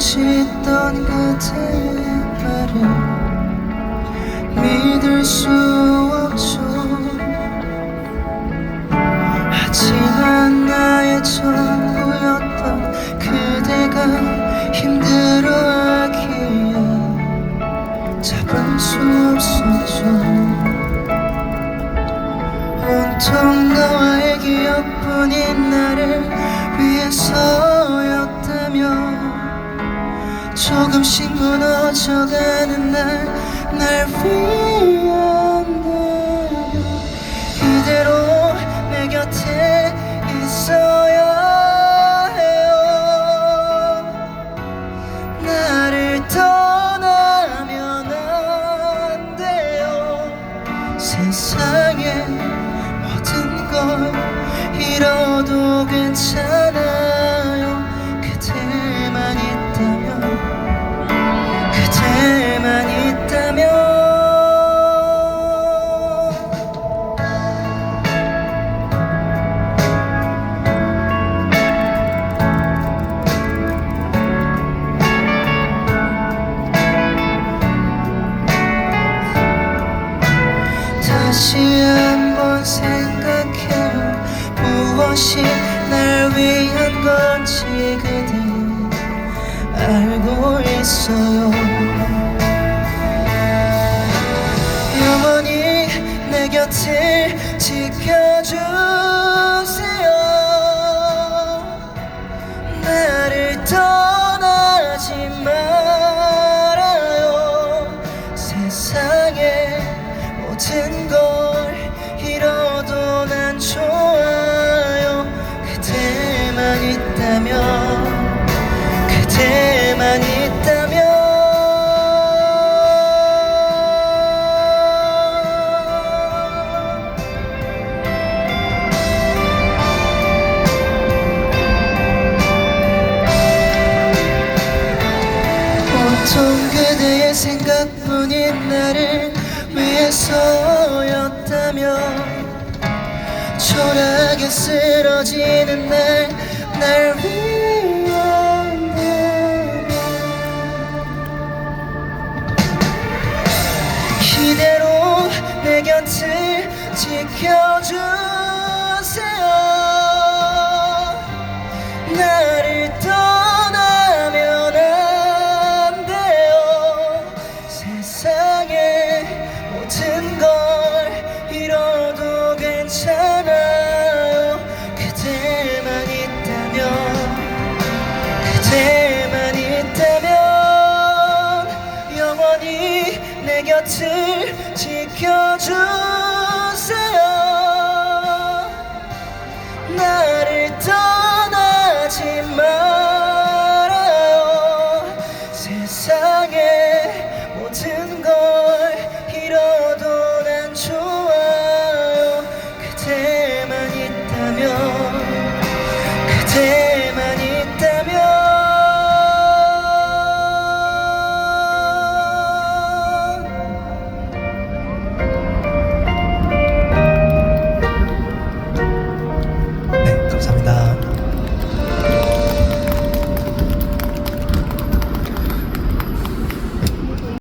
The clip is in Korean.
짓던 그대의 말을 믿을 수 없죠. 하지만 나의 전부였던 그대가 힘들어하기에 잡을 수 없었죠. 온통 너와의 기억뿐인 나를 위해서였다며 조금씩 무너져가는 날날 위한다면 이대로 내 곁에 있어야 해요. 나를 떠나면 안 돼요. 세상에 모든 걸 잃어도 괜찮아 있어요. 영원히 내 곁을 지켜주 온통 그대의 생각뿐인 나를 위해서였다면 초라하게 쓰러지는 날, 날 위한다면 이대로 내 곁을 지켜주 영원히 내 곁을 지켜주세요. 나를 떠나지 말아요. 세상에 모든 걸 잃어도 난 좋아요. 그대만 있다면 그대